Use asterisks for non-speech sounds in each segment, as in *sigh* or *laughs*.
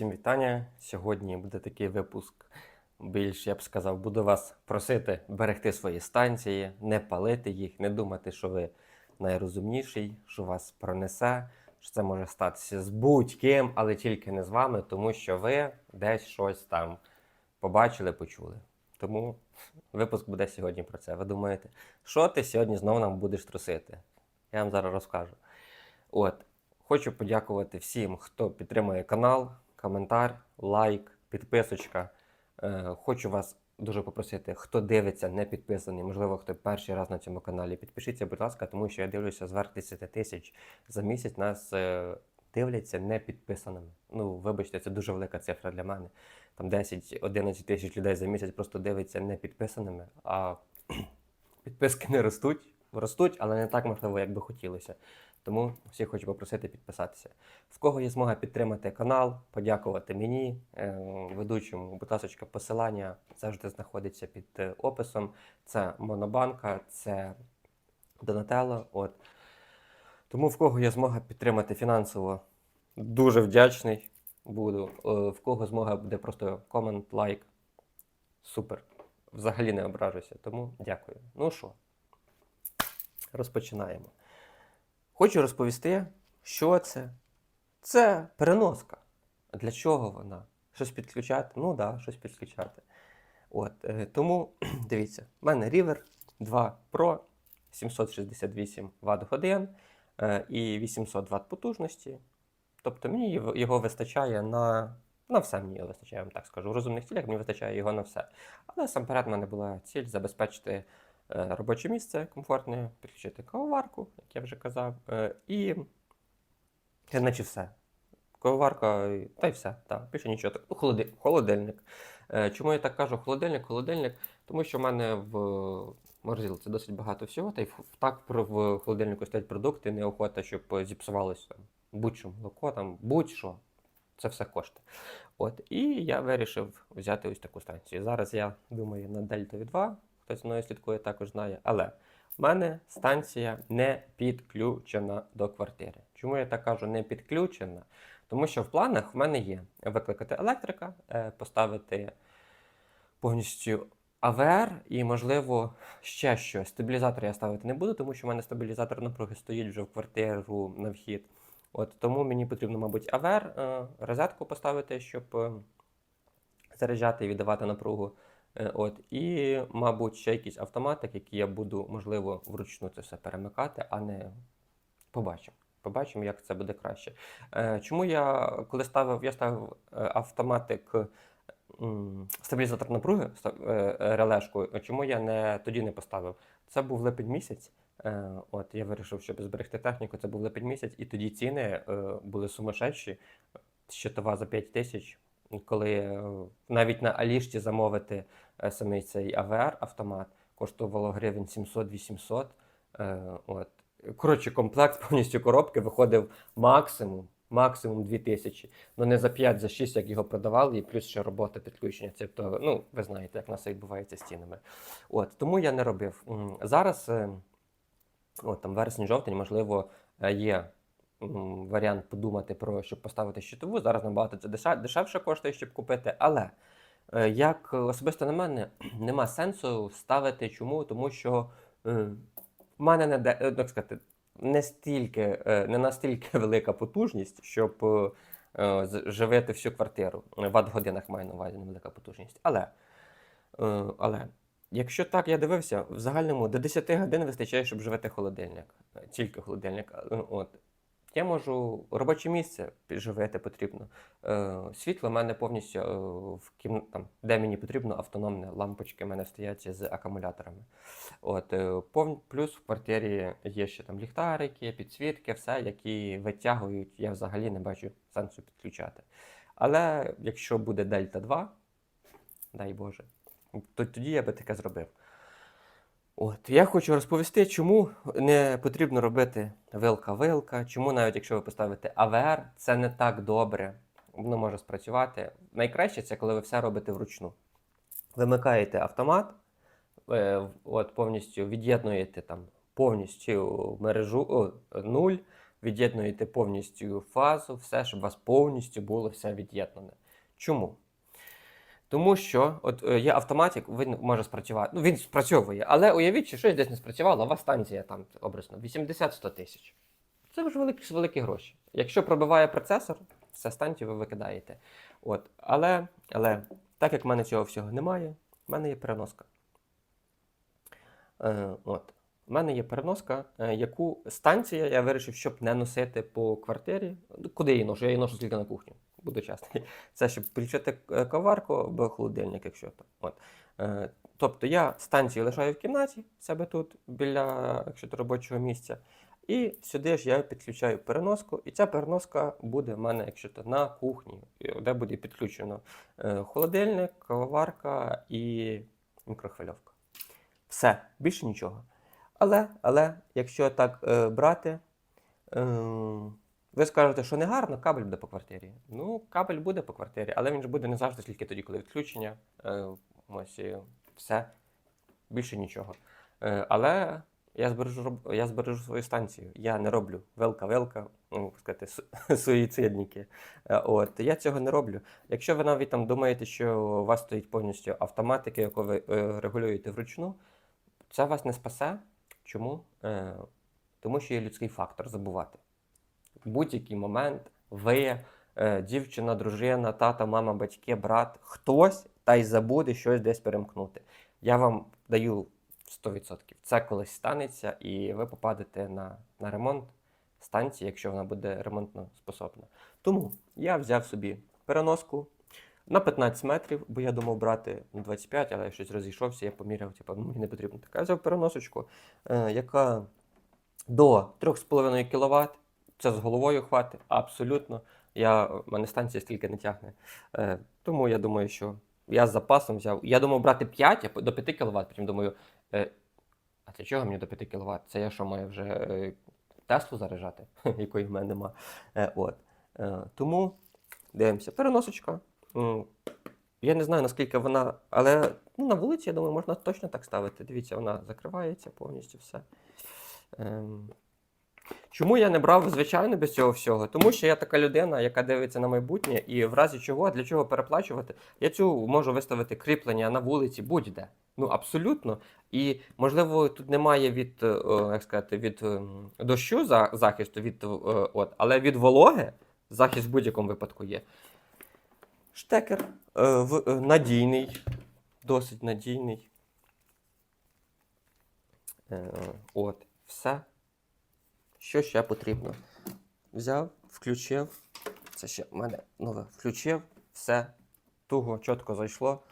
Всім вітання. Сьогодні буде такий випуск. Більш я б сказав, буду вас просити берегти свої станції, не палити їх, не думати, що ви найрозумніший, що вас пронесе, що це може статися з будь-ким, але тільки не з вами, тому що ви десь щось там побачили, почули. Тому випуск буде сьогодні про це. Ви думаєте, що ти сьогодні знову нам будеш трусити? Я вам зараз розкажу. От, хочу подякувати всім, хто підтримує канал, коментар, лайк, підписочка. Е, хочу вас дуже попросити, хто дивиться, не підписаний, можливо, хто перший раз на цьому каналі, підпишіться, будь ласка, тому що я дивлюся зверх 10 тисяч за місяць нас е, дивляться не підписаними. Ну, вибачте, це дуже велика цифра для мене. Там 10-11 тисяч людей за місяць просто дивиться не підписаними, а *clears throat* підписки не ростуть. Ростуть, але не так можливо, як би хотілося. Тому всіх хочу попросити підписатися. В кого є змога підтримати канал, подякувати мені, е, ведучому, будь ласка, посилання завжди знаходиться під е, описом. Це Монобанка, це Донателло. От. Тому в кого є змога підтримати фінансово, дуже вдячний буду. Е, В кого змога буде просто комент, лайк. Супер. Взагалі не ображуся. Тому дякую. Ну що, розпочинаємо. Хочу розповісти, що це. Це переноска. Для чого вона? Щось підключати? Ну так, да, щось підключати. От, е, тому *clears throat* дивіться, в мене River 2 Pro 768 Вт годин е, і 800 Вт потужності. Тобто мені його- вистачає на, на все мені його вистачає, я вам так скажу. У розумних цілях мені вистачає його на все. Але сам перед мене була ціль забезпечити робоче місце комфортне, підключити кавоварку, як я вже казав, е, і е, наче все. Кавоварка, і- та й все. Так, більше нічого. Холоди- холодильник. Е, Чому я так кажу холодильник, холодильник? Тому що в мене в морозилці досить багато всього, та й так в холодильнику стоять продукти, неохота, щоб е, зіпсувалося будь-що молоко, там будь-що. Це все кошти. От, і я вирішив взяти ось таку станцію. Зараз я думаю на Дельтові 2, мною слідкує, також знає. Але в мене станція не підключена до квартири. Чому я так кажу не підключена? Тому що в планах в мене є викликати електрика, е, поставити повністю АВР і, можливо, ще щось. Стабілізатор я ставити не буду, тому що в мене стабілізатор напруги стоїть вже в квартиру на вхід. От, тому мені потрібно, мабуть, АВР, е, розетку поставити, щоб е, заряджати і віддавати напругу. Е, От, і, мабуть, ще якийсь автоматик, який я буду, можливо, вручну це все перемикати, а не побачимо. Побачимо, як це буде краще. Е, Чому я коли ставив, я ставив е, автоматик стабілізатор напруги, релешку, чому я не, тоді не поставив? Це був липень місяць. От я вирішив, щоб зберегти техніку, це був липень місяць, і тоді ціни були сумасшедші. Щитова за 5 тисяч. Коли е, навіть на Алішті замовити е, самий цей АВР автомат коштувало гривень 700-800. Е, От. Коротше, комплект *laughs* повністю коробки виходив максимум, максимум 2000. Ну не за 5, за 6, як його продавали, і плюс ще робота підключення. Це ну, ви знаєте, як нас відбувається з цінами. От, тому я не робив. Зараз, от там вересень-жовтень, можливо, є варіант подумати про щоб поставити щитову. Зараз набагато це деша- дешевше коштує, щоб купити. Але е, як особисто на мене, *clears throat* нема сенсу ставити. Чому? Тому що е, в мене не е, так сказати, не стільки, не настільки *laughs* велика потужність, щоб живити всю квартиру. В ватт-годинах маю на увазі невелика потужність. Але, але якщо так я дивився, в загальному до 10 годин вистачає, щоб живити холодильник. Тільки холодильник. От. Я можу робоче місце підживити потрібно. Е, світло в мене повністю е, в кім... де мені потрібно, автономне лампочки в мене стоять з акумуляторами. От, е, пов... Плюс в квартирі є ще там ліхтарики, підсвітки, все, які витягують, я взагалі не бачу сенсу підключати. Але якщо буде Дельта 2, дай Боже, то тоді я би таке зробив. От, я хочу розповісти, чому не потрібно робити вилка-вилка, чому навіть якщо ви поставите АВР, це не так добре, воно може спрацювати. Найкраще це коли ви все робите вручну. Вимикаєте автомат, е, от повністю від'єднуєте там повністю мережу о, нуль, від'єднуєте повністю фазу, все, щоб у вас повністю було все від'єднане. Чому? Тому що от е, є автоматик, він може спрацювати. Ну, він спрацьовує, але уявіть, що щось десь не спрацювало, а у вас станція там образно 80-100 тисяч. Це вже великі, великі гроші. Якщо пробиває процесор, все станцію ви викидаєте. От. Але, але так як в мене цього всього немає, в мене є переноска. Е, от. У мене є переноска, е, яку станція я вирішив, щоб не носити по квартирі. Куди я її ношу? Я її ношу тільки на кухню, буду чесний. *laughs* Це щоб включити е, коварку або холодильник, якщо то. От. Е, Тобто я станцію лишаю в кімнаті, себе тут, біля якщо то, робочого місця. І сюди ж я підключаю переноску, і ця переноска буде в мене, якщо то на кухні, де буде підключено е, холодильник, кавоварка і мікрохвильовка. Все, більше нічого. Але, але якщо так брати, е, ви скажете, що не гарно, кабель буде по квартирі. Ну, кабель буде по квартирі, але він ж буде не завжди тільки тоді, коли відключення. Е, ось все. Більше нічого. Е, але я збережу, я збережу свою станцію. Я не роблю велка-велка, ну, сказати, *laughs* суїцидники. Е, От, я цього не роблю. Якщо ви навіть там думаєте, що у вас стоїть повністю автоматика, яку ви е, регулюєте вручну, це вас не спасе. Чому? Е, тому що є людський фактор забувати. В будь-який момент ви, е, дівчина, дружина, тата, мама, батьки, брат, хтось та й забуде щось десь перемкнути. Я вам даю 100%. Це колись станеться, і ви попадете на, на ремонт станції, якщо вона буде ремонтно способна. Тому я взяв собі переноску на 15 метрів, бо я думав брати на 25, але я щось розійшовся, я поміряв, типу, ну, мені не потрібно така. Я взяв переносочку, е, яка до 3,5 кВт. Це з головою хватить, абсолютно. Я, мене станція стільки не тягне. Е, тому я думаю, що я з запасом взяв. Я думав брати 5 до 5 кВт, потім думаю, е, а для чого мені до 5 кВт? Це я що маю вже е, Теслу заряджати, *laughs* якої в мене нема. Е, от. Е, тому дивимося. Переносочка. Я не знаю, наскільки вона, але ну, на вулиці, я думаю, можна точно так ставити. Дивіться, вона закривається повністю все. Ем, Чому я не брав, звичайно, без цього всього? Тому що я така людина, яка дивиться на майбутнє, і в разі чого, для чого переплачувати, я цю можу виставити кріплення на вулиці будь-де. Ну, абсолютно. І, можливо, тут немає від, е, як сказати, від ем, дощу захисту, від, е, от, але від вологи захист в будь-якому випадку є. Штекер е, надійний, досить надійний. От, все. Що ще потрібно? Взяв, включив. Це ще в мене нове. Включив, все. Туго, чітко зайшло.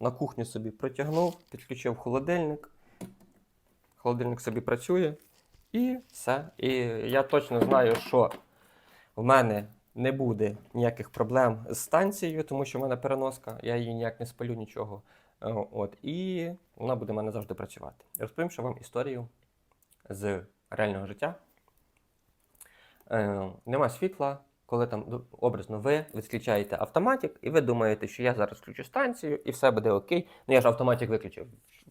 На кухню собі протягнув, підключив холодильник. Холодильник собі працює. І все. І я точно знаю, що в мене не буде ніяких проблем з станцією, тому що в мене переноска, я її ніяк не спалю нічого. Е, От, і вона буде в мене завжди працювати. Розповім ще вам історію з реального життя. Е, нема світла, коли там ну, образно ви відключаєте автоматик, і ви думаєте, що я зараз включу станцію і все буде окей. Ну я ж автоматик виключив.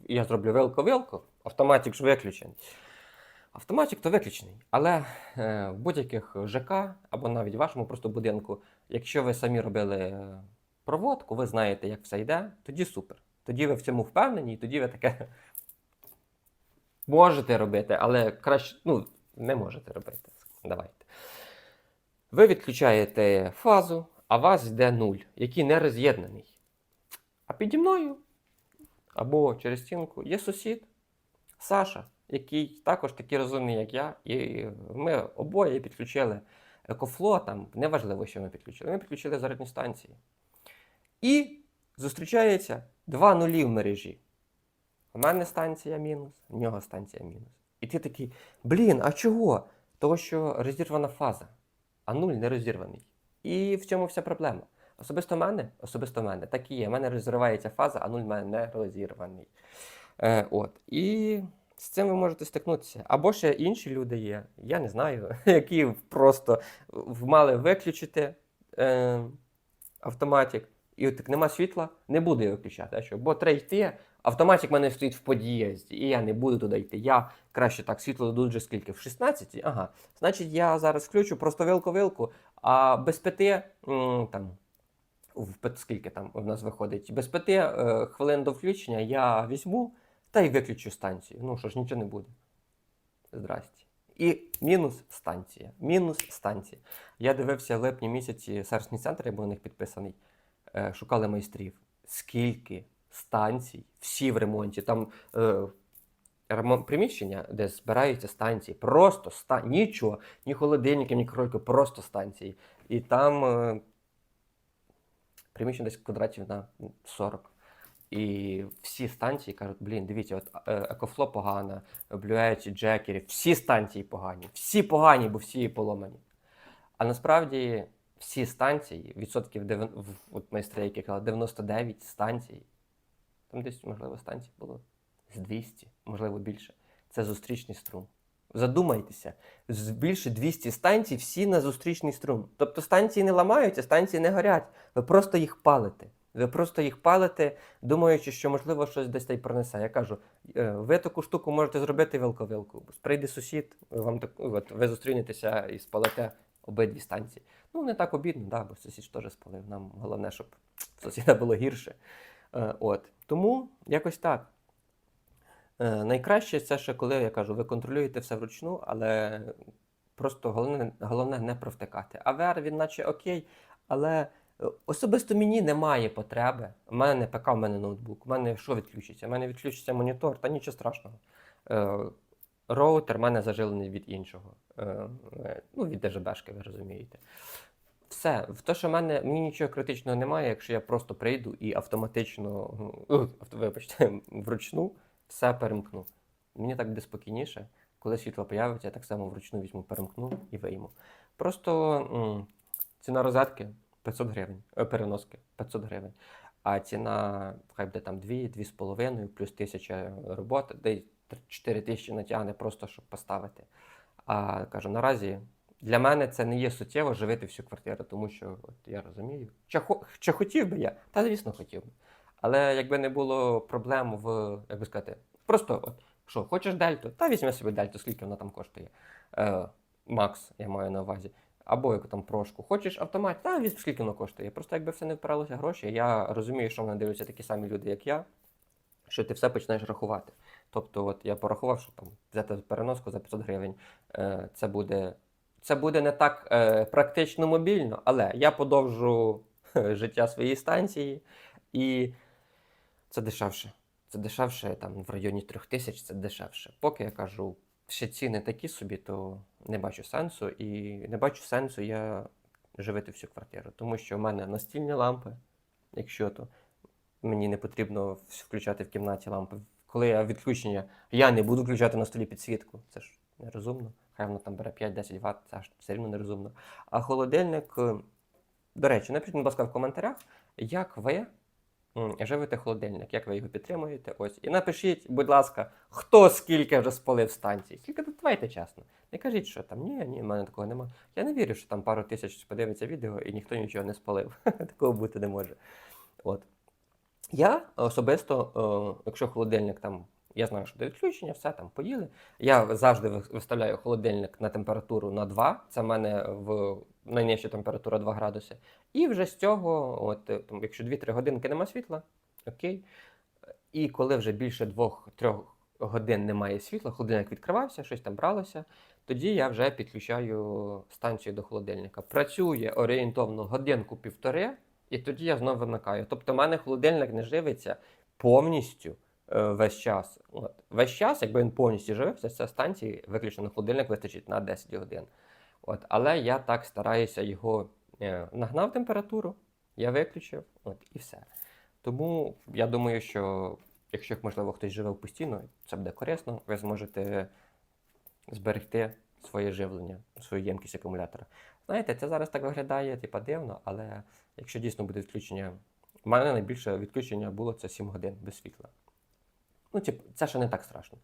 Я зроблю вилку-вилку, автоматик ж виключений. Автоматик то виключений. Але е, в будь-яких ЖК або навіть в вашому просто будинку, якщо ви самі робили е, проводку, ви знаєте, як все йде, тоді супер. Тоді ви в цьому впевнені, і тоді ви таке можете робити, але краще, ну, не можете робити. Давайте. Ви відключаєте фазу, а вас йде нуль, який не роз'єднаний. А піді мною або через стінку є сусід Саша, який також такий розумний, як я. І ми обоє підключили екофло, там неважливо, що ми підключили. Ми підключили зарядні станції. І зустрічається два нулі в мережі. У мене станція мінус, в нього станція мінус. І ти такий, блін, а чого? Того, що розірвана фаза, а нуль не розірваний. І в цьому вся проблема. Особисто мене, особисто мене, так і є. У мене розривається фаза, а нуль в мене не розірваний. Е, от. І з цим ви можете стикнутися. Або ще інші люди є, я не знаю, *laughs* які просто мали виключити е, автоматик І от як нема світла, не буду я виключати. А що? Бо треба йти. Автоматик в мене стоїть в під'їзді, і я не буду туди йти. Я краще так, світло дадуть вже скільки? В 16? Ага. Значить, я зараз включу просто вилку-вилку, а без п'яти там. В скільки там у нас виходить? Без п'яти е, хвилин до включення я візьму та й виключу станцію. Ну що ж, нічого не буде. Здрасте. І мінус станція. Мінус станція. Я дивився в липні місяці сервісний центр, я був на них підписаний. Е, шукали майстрів. Скільки станцій, всі в ремонті. Там е, ремонт приміщення, де збираються станції. Просто ста... нічого, ні холодильників, ні крольки, просто станції. І там е, приміщення десь квадратів на 40. І всі станції кажуть, блін, дивіться, от е, Екофло Blue Edge, Джекері, всі станції погані. Всі погані, бо всі поломані. А насправді всі станції, відсотків дев'ян- от майстри, які казали, 99 станцій, там десь, можливо, станцій було з 200, можливо, більше. Це зустрічний струм. Задумайтеся, більше 200 станцій всі на зустрічний струм. Тобто станції не ламаються, станції не горять. Ви просто їх палите. Ви просто їх палите, думаючи, що можливо щось десь та й пронесе. Я кажу, е, ви таку штуку можете зробити вилко-вилку. Прийде сусід, вам так, от, ви зустрінетеся і спалите обидві станції. Ну, не так обідно, да, бо сусід теж спалив. Нам головне, щоб сусіда було гірше. Е, от. Тому якось так. Е, найкраще це ще коли я кажу, ви контролюєте все вручну, але просто головне, головне не провтикати. АВР він наче окей, але е, особисто мені немає потреби. У мене не ПК, у мене ноутбук. У мене що відключиться? У мене відключиться монітор, та нічого страшного. Е, роутер в мене зажилений від іншого. Е, е, ну, від ДЖБшки, ви розумієте. Все, в те, що в мене мені нічого критичного немає, якщо я просто прийду і автоматично, ну, *clears throat* вибачте, *clears throat* вручну все перемкну. Мені так буде спокійніше. Коли світло появиться, я так само вручну візьму, перемкну і вийму. Просто ціна розетки 500 гривень, е, переноски 500 гривень. А ціна, хай буде там 2, 2,5, плюс 1000 роботи, де 4 тисячі натягне просто, щоб поставити. А кажу, наразі для мене це не є суттєво живити всю квартиру, тому що от, я розумію. Чи, чи хотів би я? Та звісно, хотів би. Але якби не було проблем в, як би сказати, просто от, що, хочеш дельту? Та візьми собі дельту, скільки вона там коштує. Е, Макс, я маю на увазі. Або яку там прошку. Хочеш автомат, та візьми, скільки воно коштує. Просто якби все не впиралося гроші, я розумію, що мене дивляться такі самі люди, як я, що ти все починаєш рахувати. Тобто, от я порахував, що там взяти переноску за 500 гривень, е, це буде. Це буде не так е, практично мобільно, але я подовжу життя своєї станції, і це дешевше. Це дешевше, там в районі трьох тисяч це дешевше. Поки я кажу, ще ціни такі собі, то не бачу сенсу. І не бачу сенсу я живити всю квартиру. Тому що в мене настільні лампи, якщо то мені не потрібно включати в кімнаті лампи. Коли я відключення, я не буду включати на столі підсвітку. Це ж нерозумно. Хай воно там бере 5-10 Вт, це ж все рівно нерозумно. А холодильник, е, до речі, напишіть, будь ласка, в коментарях, як ви живете холодильник, як ви його підтримуєте. Ось. І напишіть, будь ласка, хто скільки вже спалив станцій. Скільки давайте чесно. Не кажіть, що там ні, ні, в мене такого немає. Я не вірю, що там пару тисяч подивиться відео і ніхто нічого не спалив. *laughs* Такого бути не може. От. Я особисто, е, якщо холодильник там, я знаю, що до відключення, все там поїли. Я завжди виставляю холодильник на температуру на 2. Це в мене в найнижча температура 2 градуси. І вже з цього, от, якщо 2-3 годинки нема світла, окей. І коли вже більше 2-3 годин немає світла, холодильник відкривався, щось там бралося, тоді я вже підключаю станцію до холодильника. Працює орієнтовно годинку-півтори, і тоді я знову вимикаю. Тобто, в мене холодильник не живиться повністю весь час. От. Весь час, якби він повністю живився, ця станції виключно холодильник вистачить на 10 годин. От. Але я так стараюся його е, нагнав температуру, я виключив, от, і все. Тому я думаю, що якщо, можливо, хтось живе постійно, це буде корисно, ви зможете зберегти своє живлення, свою ємкість акумулятора. Знаєте, це зараз так виглядає, типа дивно, але якщо дійсно буде відключення, у мене найбільше відключення було це 7 годин без світла. Ну, типу, це ще не так страшно.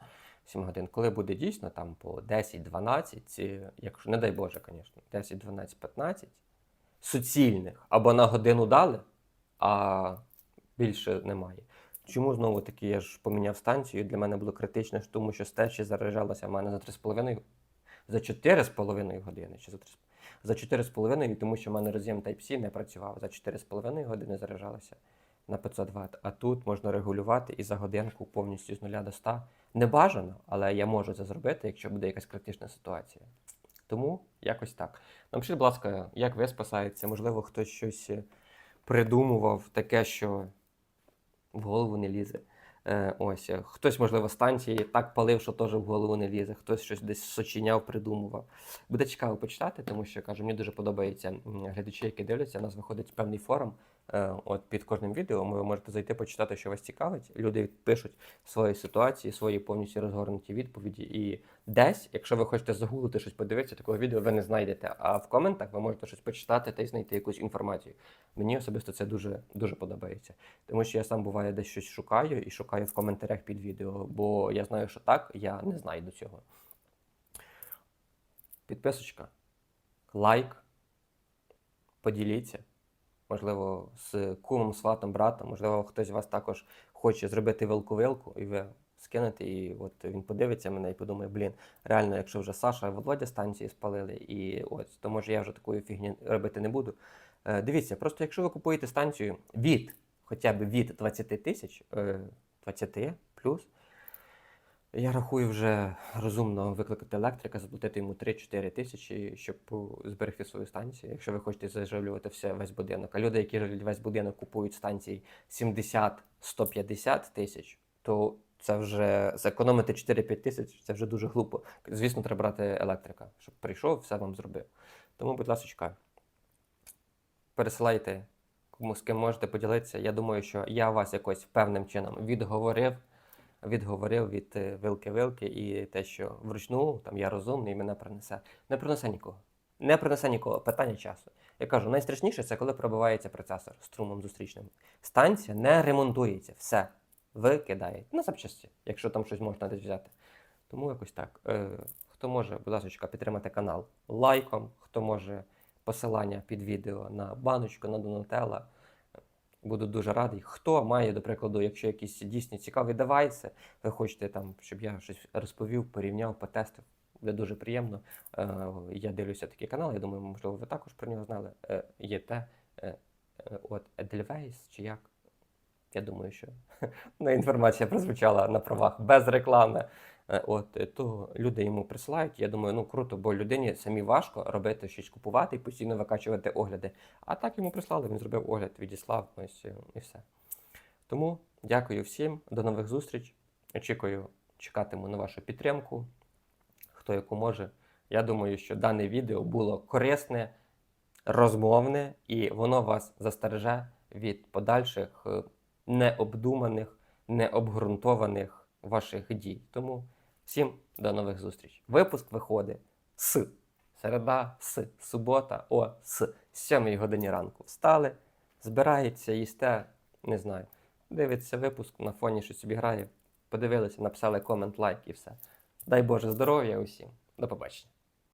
7 годин. Коли буде дійсно там по 10-12, якщо не дай Боже, звісно, 10, 12, 15 суцільних або на годину дали, а більше немає. Чому знову таки я ж поміняв станцію? Для мене було критично, тому що стечі заряджалася в мене за 3,5 за 4,5 години. Чи за 3, за 4,5, тому що в мене роз'єм Type-C не працював. За 4,5 години заряджалася на 500 Вт. А тут можна регулювати і за годинку повністю з 0 до 100. Не бажано, але я можу це зробити, якщо буде якась критична ситуація. Тому якось так. Напишіть, будь ласка, як ви спасаєтеся? Можливо, хтось щось е, придумував таке, що в голову не лізе. Е, ось е, хтось, можливо, станції так палив, що теж в голову не лізе, хтось щось десь сочиняв, придумував. Буде цікаво почитати, тому що кажу, мені дуже подобається глядачі, які дивляться. У нас виходить певний форум. Е, от під кожним відео ви можете зайти почитати, що вас цікавить. Люди пишуть свої ситуації, свої повністю розгорнуті відповіді. І десь, якщо ви хочете загуглити щось подивитися, такого відео ви не знайдете. А в коментах ви можете щось почитати та й знайти якусь інформацію. Мені особисто це дуже дуже подобається. Тому що я сам буває десь щось шукаю і шукаю в коментарях під відео, бо я знаю, що так, я не знайду цього. Підписочка, лайк, поділіться. Можливо, з кумом, сватом, братом, можливо, хтось з вас також хоче зробити вилку-вилку, і ви скинете, і от він подивиться мене і подумає, блін, реально, якщо вже Саша і Володя станції спалили, і ось, то може я вже такої фігні робити не буду. Е, дивіться, просто якщо ви купуєте станцію від хоча б від 20 тисяч, е, 20 плюс, я рахую вже розумно викликати електрика, заплатити йому 3-4 тисячі, щоб е, зберегти свою станцію, якщо ви хочете заживлювати все весь будинок. А люди, які живлять весь будинок, купують станції 70-150 тисяч, то це вже зекономити 4-5 тисяч, це вже дуже глупо. Звісно, треба брати електрика, щоб прийшов, все вам зробив. Тому, будь ласка, пересилайте кому з ким можете поділитися. Я думаю, що я вас якось певним чином відговорив, відговорив від е, вилки-вилки і те, що вручну там я розумний, мене принесе. Не принесе нікого. Не принесе нікого. Питання часу. Я кажу, найстрашніше це коли пробивається процесор струмом зустрічним. Станція не ремонтується. Все. Викидають. На запчасті, якщо там щось можна десь взяти. Тому якось так. Е, хто може, будь ласка, підтримати канал лайком, хто може посилання під відео на баночку, на Донателла. Буду дуже радий. Хто має, до прикладу, якщо якісь дійсно цікаві девайси, ви хочете там, щоб я щось розповів, порівняв, потестив. Буде дуже приємно. Е, я дивлюся такий канал, я думаю, можливо, ви також про нього знали. Е, є те, е, от Edelweiss, чи як? Я думаю, що *laughs* ну, інформація прозвучала на правах без реклами. Е, От е, то люди йому присилають. Я думаю, ну круто, бо людині самі важко робити щось купувати і постійно викачувати огляди. А так йому прислали, він зробив огляд, відіслав ось е, і все. Тому дякую всім, до нових зустріч. Очікую, чекатиму на вашу підтримку. Хто яку може. Я думаю, що дане відео було корисне, розмовне, і воно вас застереже від подальших е, необдуманих, необґрунтованих ваших дій. Тому всім до нових зустріч. Випуск виходить з середа, з субота, о, з 7 годині ранку. Встали, збирається, їсте, не знаю. Дивиться випуск, на фоні щось собі грає. Подивилися, написали комент, лайк і все. Дай Боже здоров'я усім. До побачення.